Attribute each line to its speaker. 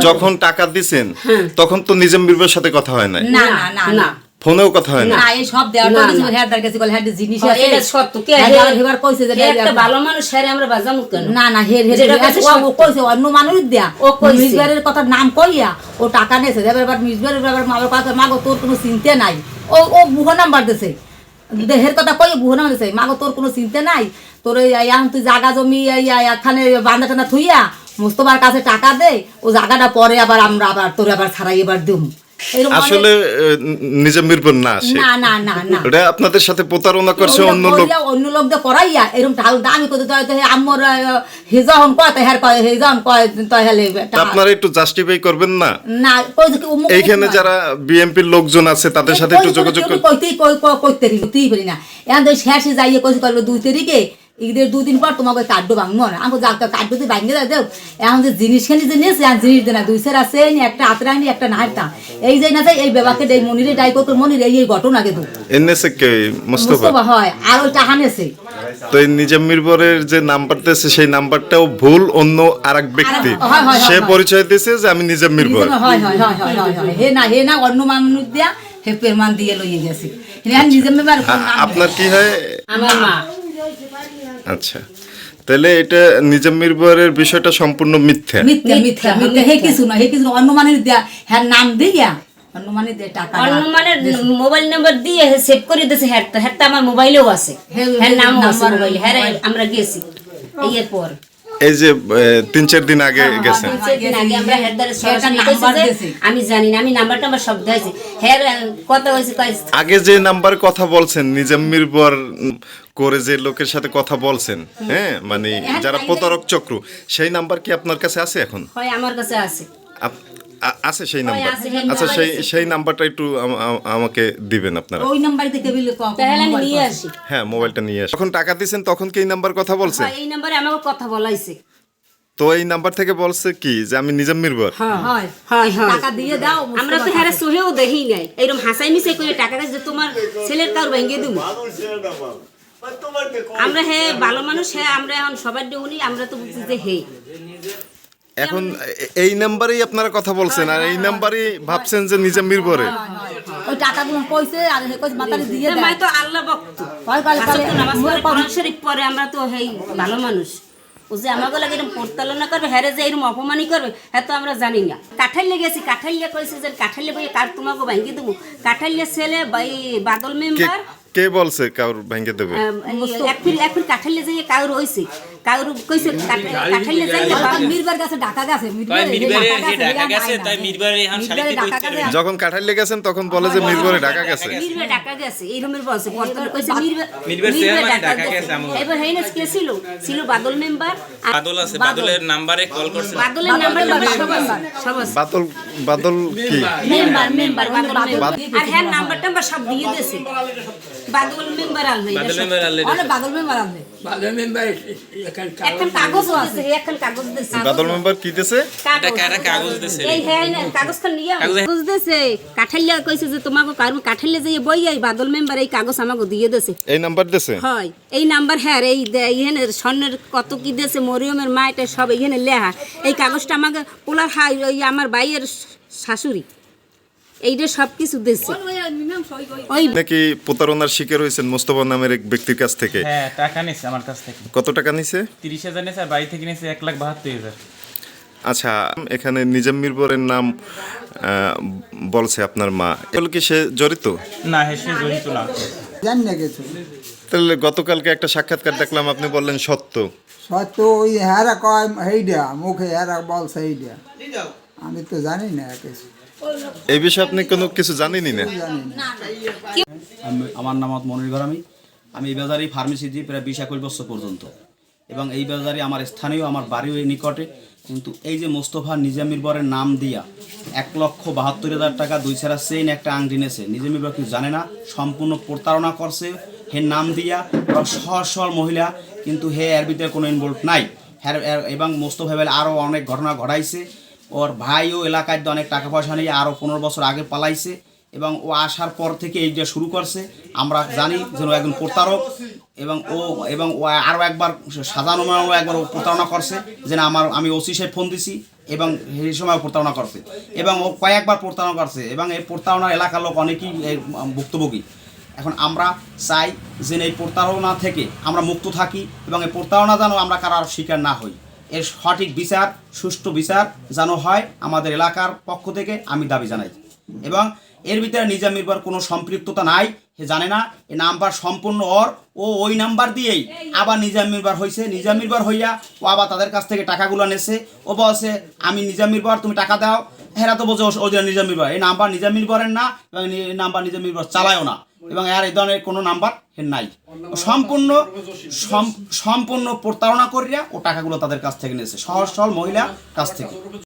Speaker 1: যখন টাকা দিছেন তখন তো নিজাম বীরবের সাথে কথা হয় নাই?
Speaker 2: না না না না।
Speaker 1: ফোনেও কথা হয় না
Speaker 2: এই সব দেওয়ার
Speaker 3: না,
Speaker 2: তো কিছু
Speaker 3: না।
Speaker 2: হেয়ার দার কাছে বলে হেয়ার জিনিস
Speaker 3: হ্যাঁ,
Speaker 2: আছে
Speaker 3: এটা সত্য কে?
Speaker 2: হ্যাঁ,
Speaker 3: হে-
Speaker 2: যাওয়ার হেবার কইছে যে
Speaker 3: একটা ভালো মানুষ হ্যাঁ আমরা বাজামু কেন?
Speaker 2: না না হের হের
Speaker 3: যেটা কাছে
Speaker 2: ও- কইছে অন্য মানুষ দেয়া।
Speaker 3: ও কইছে।
Speaker 2: মিসবারের কথা নাম কইয়া ও টাকা নেছে এবার এবার মিসবারের এবার মাবার কথা মাগো তোর কোনো চিন্তা নাই। ও ও বুহ নাম্বার দিছে। দেহের কথা কই বুহ নাম্বার দিছে। মাগো তোর কোনো চিন্তা নাই? তোর এই এখন তুই জায়গা জমি এখানে বান্ধা টানা থুইয়া মুস্তফার কাছে টাকা দে ও জায়গাটা পরে আবার আমরা আবার তোর আবার ছাড়াই এবার দিম
Speaker 1: আসলে আহ, নিজাম বীরবর না সে
Speaker 2: না না না না
Speaker 1: ওটা আপনাদের সাথে প্রতারণা করছে অন্য লোক
Speaker 2: অন্য লোক দিয়ে করাইয়া এরকম ঢাল দামি করতে তো হয়তো কয় তো কয় হে যখন কয় তো হেলে
Speaker 1: আপনারা একটু জাস্টিফাই করবেন না
Speaker 2: না কই
Speaker 1: এইখানে যারা লোকজন আছে তাদের সাথে একটু যোগাযোগ
Speaker 2: কই
Speaker 1: কর-
Speaker 2: কইতেই পারি না এখন তো শেষে যাইয়ে কইছে কইলো দুই তারিখে ঈদের দুদিন পর তোমাকে কার্ড ভাঙবো না। আমাকে যাক কার্ড তুই ভাঙে দাও দেও এখন যে জিনিস খেলি যে নিয়েছে এখন জিনিস দে না দুই সের আছে নি একটা আতরানি একটা নাহটা এই যে না এই বেবাকে দেই মনিরে ডাই কত মনির এই ঘটনা কিন্তু।
Speaker 1: এনেছে কে? মোস্তফা?
Speaker 2: হয় আর ওই টাকা নেছে
Speaker 1: তো এই নিজাম মিরবরের যে নাম্বারটা আছে সেই নাম্বারটাও ভুল অন্য আরেক ব্যক্তি।
Speaker 2: হয়, হয়, হয়,
Speaker 1: সে পরিচয় দিয়েছে যে আমি নিজাম মিরবর
Speaker 2: হয় হয় হয় হয় হয় হয়। হে না হে না অন্য মানুষ দিয়া হে পেরমান দিয়ে লইয়ে গেছে। হে নিজে মেবার
Speaker 1: আপনার কি হয়?
Speaker 3: আমার মা।
Speaker 1: আচ্ছা। তাহলে এটা নিজাম মিরবরের বিষয়টা সম্পূর্ণ মিথ্যা।
Speaker 2: মিথ্যা মিথ্যা মিথ্যা হে কিছু না হে কিছু না অন্য মানুষ দিয়া হ্যাঁ নাম দিয়া অন্য মানুষ দিয়ে টাকা
Speaker 3: অন্য মানে মোবাইল নাম্বার দিয়ে সেভ করে দিয়েছে হ্যাঁ তো হ্যাঁ তো আমার মোবাইলেও আছে।
Speaker 2: হ্যাঁ,
Speaker 3: নাম নামও আছে
Speaker 2: নাম্বার-
Speaker 3: মোবাইলে। হ্যাঁ আমরা গেছি এই এর পর
Speaker 1: এই যে তিন চার দিন আগে গেছেন।
Speaker 3: সেদিন আগে আমরা হেড দ্বারা
Speaker 2: সেটা
Speaker 3: সরাসরি
Speaker 2: নাম্বার
Speaker 3: কইছে যে,
Speaker 2: দিয়েছে।
Speaker 3: আমি জানি না আমি নাম্বার টাম্বার সব দিয়েছি হ্যাঁ কথা হয়েছে
Speaker 1: আগে যে নাম্বার কথা বলছেন নিজাম মিরবর করে যে লোকের সাথে কথা বলছেন হ্যাঁ মানে যারা প্রতারক চক্র সেই নাম্বার কি আপনার কাছে আছে এখন?
Speaker 3: হয় আমার কাছে আছে।
Speaker 1: আছে সেই নাম্বার আচ্ছা সেই সেই নাম্বারটা একটু আম- আম- আমাকে দিবেন আপনারা।
Speaker 2: ওই নাম্বার থেকে বিলে
Speaker 3: তাহলে আমি নিয়ে আসি।
Speaker 1: হ্যাঁ মোবাইলটা নিয়ে আসি। যখন টাকা দিয়েছেন তখন কি এই নাম্বার কথা
Speaker 3: বলছে? এই নাম্বারে আমাকে কথা বলাইছে।
Speaker 1: তো এই নাম্বার থেকে বলছে কি যে আমি নিজাম মিরবর
Speaker 2: হয়।
Speaker 3: হয় হয়
Speaker 2: টাকা দিয়ে দাও
Speaker 3: আমরা তো হ্যাঁ সোহেও দেখি নাই। এরকম হাসাই মিশাই করে টাকা কাছে যে তোমার ছেলের কার ভেঙে দিব। আমরা হ্যাঁ ভালো মানুষ হ্যাঁ আমরা এখন সবার উনি আমরা তো বুঝছি যে হে।
Speaker 1: এখন এই নাম্বারেই আপনারা কথা বলছেন আর এই নাম্বারেই ভাবছেন যে নিজাম মিরবরে
Speaker 2: ওই টাকাগুলো কইছে আর হে কইছে মাতারি দিয়ে দেয়।
Speaker 3: তো আল্লাহ ভক্ত।
Speaker 2: হয় কালে
Speaker 3: ওয়াক্ত নামাজ
Speaker 2: মোর
Speaker 3: কোরআন শরীফ পরে আমরা তো হেই ভালো মানুষ। ও যে আমাকে লাগে এরকম প্রতারণা করবে হ্যাঁ যে এরকম অপমানই করবে হ্যাঁ তো আমরা জানি না। কাঠাইলে গেছি কাঠাইলে কইছে যে কাঠাইলে বই কার তোমাকে ভাঙ্গি দেবো? কাঠাইলে ছেলে ভাই বাদল মেম্বার?
Speaker 1: কে বলছে কাউর ভেঙে দেবে?
Speaker 3: এখন এখন কাঠাইলে যাই কাউর হইছে? কাউর কইছে কাঠাইলে যাই
Speaker 2: মিরবার কাছে ডাকা গেছে মিরবার
Speaker 4: ঢাকা গেছে তাই মিরবারে এখন শালিতে
Speaker 2: ডাকা
Speaker 1: যখন কাঠাইলে গেছেন তখন বলে যে মিরবরে ঢাকা গেছে।
Speaker 3: মিরবে ডাকা গেছে এই রুমের বলছে। পরতলে কইছে মিরবে
Speaker 4: মিরবে ঢাকা গেছে।
Speaker 3: এবার হেইনাস কে ছিল? ছিল বাদল মেম্বার
Speaker 4: বাদল আছে বাদলের নাম্বারে কল করছে।
Speaker 3: বাদলের নাম্বার নাম্বার সব আছে সব আছে
Speaker 1: বাদল বাদল কি?
Speaker 3: Member member Badal member. আর হ্যাঁ নাম্বার টাম্বার সব দিয়ে দিয়েছে। বাদল মেম্বার আল হই
Speaker 4: বাদল মেম্বার আলে
Speaker 2: অনেক মেম্বার আছে
Speaker 3: এখন কাগজও আছে এখন কাগজ দিয়েছে
Speaker 1: বাদল মেম্বার কি দিতেছে
Speaker 4: এটা কারা কাগজ দিছে।
Speaker 3: এই হ্যাঁ না নিয়ে
Speaker 4: কাগজ-
Speaker 3: কাগজ কাঠালিয়া কইছে যে তোমাকে কারণ কাঠালিয়া যে বই বাদল মেম্বার এই কাগজ আমাকে দিয়ে দিয়েছে
Speaker 1: এই নাম্বার দিছে?
Speaker 3: হয় এই নাম্বার হ্যাঁ এই স্বর্ণের কত কি দিয়েছে মরিয়মের মা এটা সব এইখানে লেখা। এই কাগজটা আমাকে পোলার হাই ওই আমার বাইয়ের শাশুড়ি। এইটা সব কিছু ওই
Speaker 1: নাকি প্রতারণার শিকার হয়েছেন মোস্তফা নামের এক ব্যক্তির কাছ থেকে?
Speaker 5: হ্যাঁ টাকা নিচ্ছে আমার কাছ থেকে।
Speaker 1: কত টাকা নিছে?
Speaker 5: তিরিশ হাজার নিচ্ছে আর বাড়ি থেকে নিচ্ছে এক লাখ বাহাত্তর হাজার।
Speaker 1: আচ্ছা এখানে নিজাম মিরবরের নাম আহ, বলছে আপনার মা। এগুলো কি সে জড়িত?
Speaker 5: না হ্যাঁ সে জড়িত না।
Speaker 6: জানি না কিছু
Speaker 1: তাহলে গতকালকে একটা সাক্ষাৎকার দেখলাম আপনি বললেন সত্য।
Speaker 6: সত্য ওই হ্যারা কয় হেইডা মুখে হ্যারা বলছে হেইডা। আমি তো জানি না কিছু।
Speaker 1: এই বিষয়ে আপনি কোনো কিছু জানেনই না?
Speaker 7: আমার নাম মনির গরামি আমি এই বাজারে ফার্মেসি দিই প্রায় বিশ একুশ বছর পর্যন্ত। এবং এই বাজারে আমার স্থানীয়, আমার বাড়িও এই নিকটে। কিন্তু এই যে মোস্তফা নিজামির বরের নাম দিয়া এক লক্ষ বাহাত্তর হাজার টাকা দুই সেরা চেইন একটা আংটি নেছে। নিজামির বর কিছু জানে না, সম্পূর্ণ প্রতারণা করছে। হে নাম দিয়া সহজ সরল মহিলা, কিন্তু হে এর ভিতরে কোনো ইনভলভ নাই। হ্যার এবং মোস্তফা বেলা আরও অনেক ঘটনা ঘটাইছে। ওর ভাইও এলাকায় অনেক টাকা পয়সা নিয়ে আরও পনেরো বছর আগে পালাইছে এবং ও আসার পর থেকে এইটা শুরু করছে, আমরা জানি যে ও একজন প্রতারক এবং ও এবং ও আরও একবার সাজানো মানো একবার ও প্রতারণা করছে যে না, আমার, আমি ওসি সাহেব ফোন দিছি এবং সেই সময় প্রতারণা করছে। এবং ও কয়েকবার প্রতারণা করছে এবং এই প্রতারণার এলাকার লোক অনেকেই ভুক্তভোগী। এখন আমরা চাই যে এই প্রতারণা থেকে আমরা মুক্ত থাকি এবং এই প্রতারণা যেন আমরা কারোর শিকার না হই। এর সঠিক বিচার, সুষ্ঠু বিচার যেন হয় আমাদের এলাকার পক্ষ থেকে আমি দাবি জানাই। এবং এর ভিতরে নিজাম মিরবার কোনো সম্পৃক্ততা নাই সে জানে না, এ নাম্বার সম্পূর্ণ অর ও ওই নাম্বার দিয়েই আবার নিজাম মিরবার হয়েছে নিজাম মিরবার হইয়া ও আবার তাদের কাছ থেকে টাকাগুলো নেছে। ও বলছে, আমি নিজাম মিরবার তুমি টাকা দাও। হেরা তো বলছে ও- ওই যে নিজাম মিরবার এই নাম্বার নিজাম মিরবারের না, এবং নাম্বার নিজাম মিরবার চালায়ও না। এবং আর এই ধরনের কোনো নাম্বার নাই। সম্পূর্ণ সম্পূর্ণ প্রতারণা করিয়া ও টাকাগুলো তাদের কাছ থেকে নিয়েছে। সহজ সরল মহিলা কাছ থেকে।